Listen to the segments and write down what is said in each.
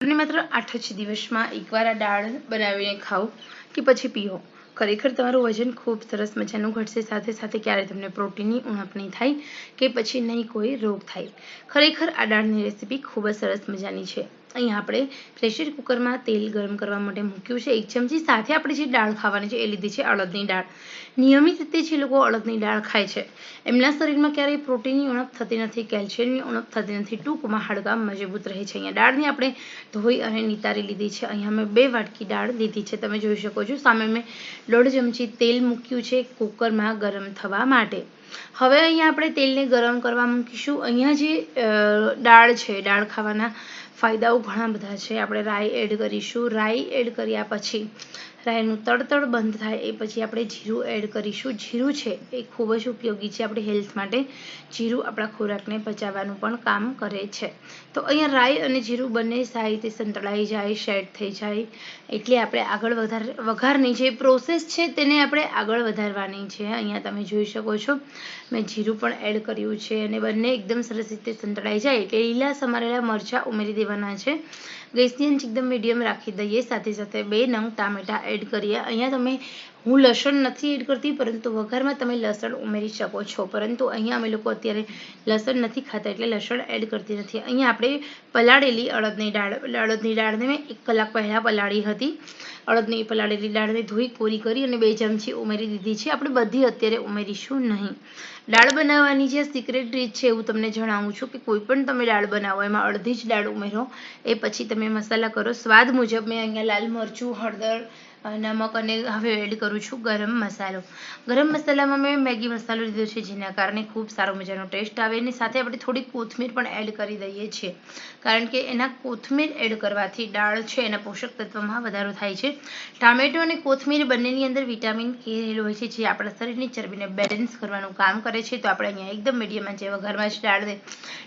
અને માત્ર આઠ જ દિવસમાં એકવાર આ દાળ બનાવીને ખાઓ કે પછી પીઓ. ખરેખર તમારું વજન ખૂબ સરસ મજાનું ઘટશે. સાથે સાથે ક્યારે તમને પ્રોટીનની ઉણપ નહીં થાય કે પછી નહીં કોઈ રોગ થાય. ખરેખર આ દાળની રેસીપી ખૂબ જ સરસ મજાની છે. અહીંયા આપણે પ્રેશર કુકરમાં તેલ ગરમ કરવા માટે મૂક્યું છે. એક ચમચી સાથે આપણે જે દાળ ખાવાની છે એ લીધી છે અડદની દાળ. નિયમિત રીતે જે લોકો અડદની દાળ ખાય છે, એમના શરીરમાં ક્યારેય પ્રોટીનની ઉણપ થતી નથી, કેલ્શિયમની ઉણપ થતી નથી, ટૂંકમાં હાડકા મજબૂત રહે છે. અહીંયા દાળને આપણે ધોઈ અને નિતારી લીધી છે. અહીંયા મેં બે વાટકી દાળ લીધી છે. તમે જોઈ શકો છો. સામે મેં દોઢ ચમચી તેલ મૂક્યું છે કુકરમાં ગરમ થવા માટે. હવે અહીંયા આપણે તેલને ગરમ કરવા મૂકીશું. અહીંયા જે દાળ છે, દાળ ખાવાના ફાયદાઓ ઘણા બધા છે. આપણે રાઈ એડ કરીશું. રાઈ એડ કર્યા પછી રાઈનું તડતડ બંધ થાય, એ પછી આપણે જીરું એડ કરીશું. જીરું છે એ ખૂબ જ ઉપયોગી છે આપણી હેલ્થ માટે. જીરું આપણા ખોરાકને પચાવવાનું પણ કામ કરે છે. તો અહીંયા રાઈ અને જીરું બંને સારી રીતે સંતળાઈ જાય શેડ થઈ જાય, એટલે આપણે આગળ વધાર, વઘારની જે પ્રોસેસ છે તેને આપણે આગળ વધારવાની છે. અહીંયા તમે જોઈ શકો છો, મેં જીરું પણ એડ કર્યું છે અને બંને એકદમ સરસ રીતે સંતળાઈ જાય, એટલે લીલા સમારેલા મરચાં ઉમેરી દેવાના છે. ગેસની આંચ એકદમ મીડિયમ રાખી દઈએ, સાથે સાથે બે નંગ ટામેટાં એડ કરીએ. અહીંયા તમે હું લસણ નથી એડ કરતી, પરંતુ વઘારમાં તમે લસણ ઉમેરી શકો છો. પરંતુ અહીંયા અમે લોકો અત્યારે લસણ નથી ખાતા એટલે લસણ એડ કરતી નથી. અહીંયા આપણે પલાળેલી અડદની દાળ, અડદની દાળને મેં એક કલાક પહેલાં પલાળી હતી. અડદની પલાળેલી દાળને ધોઈ, કોરી કરી અને બે ચમચી ઉમેરી દીધી છે. આપણે બધી અત્યારે ઉમેરીશું નહીં. દાળ બનાવવાની જે સિક્રેટ રીત છે એવું તમને જણાવું છું કે કોઈ પણ તમે દાળ બનાવો, એમાં અડધી જ દાળ ઉમેરો. એ પછી તમે મસાલા કરો. સ્વાદ મુજબ મેં અહીંયા લાલ મરચું, હળદર નમક અને હવે એડ કરું છું ગરમ મસાલો. ગરમ મસાલામાં મેં મેગી મસાલો લીધો છે, જેના કારણે ખૂબ સારો મજાનો ટેસ્ટ આવે. એની સાથે આપણે થોડી કોથમીર પણ એડ કરી દઈએ છીએ. કારણ કે એના કોથમીર એડ કરવાથી દાળ છે, એના પોષક તત્વમાં વધારો થાય છે. ટામેટો અને કોથમીર બંનેની અંદર વિટામિન કે રહેલો હોય છે, જે આપણા શરીરની ચરબીને બેલેન્સ કરવાનું કામ કરે છે. તો આપણે અહીંયા એકદમ મીડિયમમાં જેવા વઘારમાં જ દાળ દે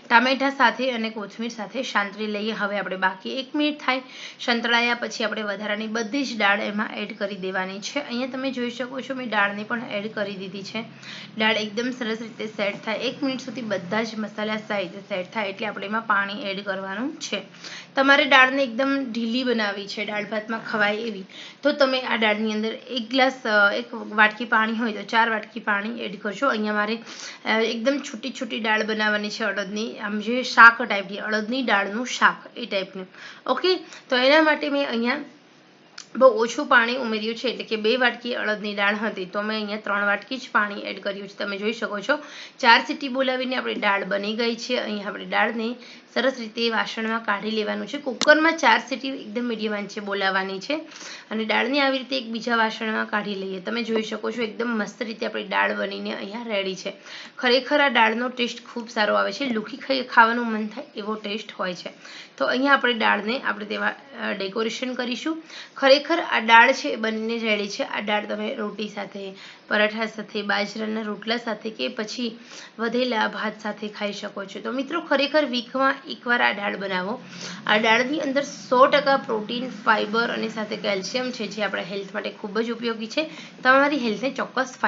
ટામેટા સાથે અને કોથમીર સાથે શાંતરી લઈએ. હવે આપણે બાકી એક મિનિટ થાય. સંતળાયા પછી આપણે વધારાની બધી જ દાળ એમાં એડ કરી દેવાની છે. અહીંયા તમે જોઈ શકો છો, મેં દાળને પણ એડ કરી દીધી છે. દાળ એકદમ સરસ રીતે સેટ થાય. એક મિનિટ સુધી બધા જ મસાલા સાઈઝ સેટ થાય એટલે આપણે એમાં પાણી એડ કરવાનું છે. તમારે દાળને એકદમ ઢીલી બનાવવી છે, દાળ ભાતમાં ખવાય એવી. તો તમે આ દાળની અંદર એક ગ્લાસ એક વાટકી પાણી હોય તો ચાર વાટકી પાણી એડ કરશો અહીંયા મારે એકદમ છૂટી છૂટી દાળ બનાવવાની છે અડદની. આમ જે શાક ટાઈપની અડદની દાળનું શાક એ ટાઈપનું ઓકે તો એના માટે મેં અહીંયા બહુ ઓછું પાણી ઉમેર્યું છે એટલે કે બે વાટકી અડદની દાળ હતી. તો મેં અહીંયા ત્રણ વાટકી જ પાણી એડ કર્યું છે. તમે જોઈ શકો છો, ચાર સીટી બોલાવીને આપણી દાળ બની ગઈ છે. અહીંયા આપણે દાળને સરસ રીતે વાસણમાં કાઢી લેવાનું છે. કુકરમાં ચાર સીટી એકદમ મીડિયમ આંચે બોલાવવાની છે. અને દાળને આવી રીતે એક બીજા વાસણમાં કાઢી લઈએ. તમે જોઈ શકો છો, એકદમ મસ્ત રીતે આપણી દાળ બનીને અહીંયા રેડી છે. ખરેખર આ દાળનો ટેસ્ટ ખૂબ સારો આવે છે. લુખી ખાઈ ખાવાનું મન થાય એવો ટેસ્ટ હોય છે. તો અહીંયા આપણે દાળને આપણે તેવા ડેકોરેશન કરીશું. ખરેખર આ દાળ છે એ બંને રેડી છે. આ દાળ તમે રોટી સાથે, પરાઠા સાથે, બાજરાના રોટલા સાથે કે પછી વધેલા ભાત સાથે ખાઈ શકો છો. તો મિત્રો ખરેખર વીકમાં એકવાર આ દાળ બનાવો. આ દાળની અંદર સો ટકા પ્રોટીન ફાઇબર અને સાથે કેલ્શિયમ છે, જે આપણા હેલ્થ માટે ખૂબ જ ઉપયોગી છે. તમારી હેલ્થને ચોક્કસ ફાયદો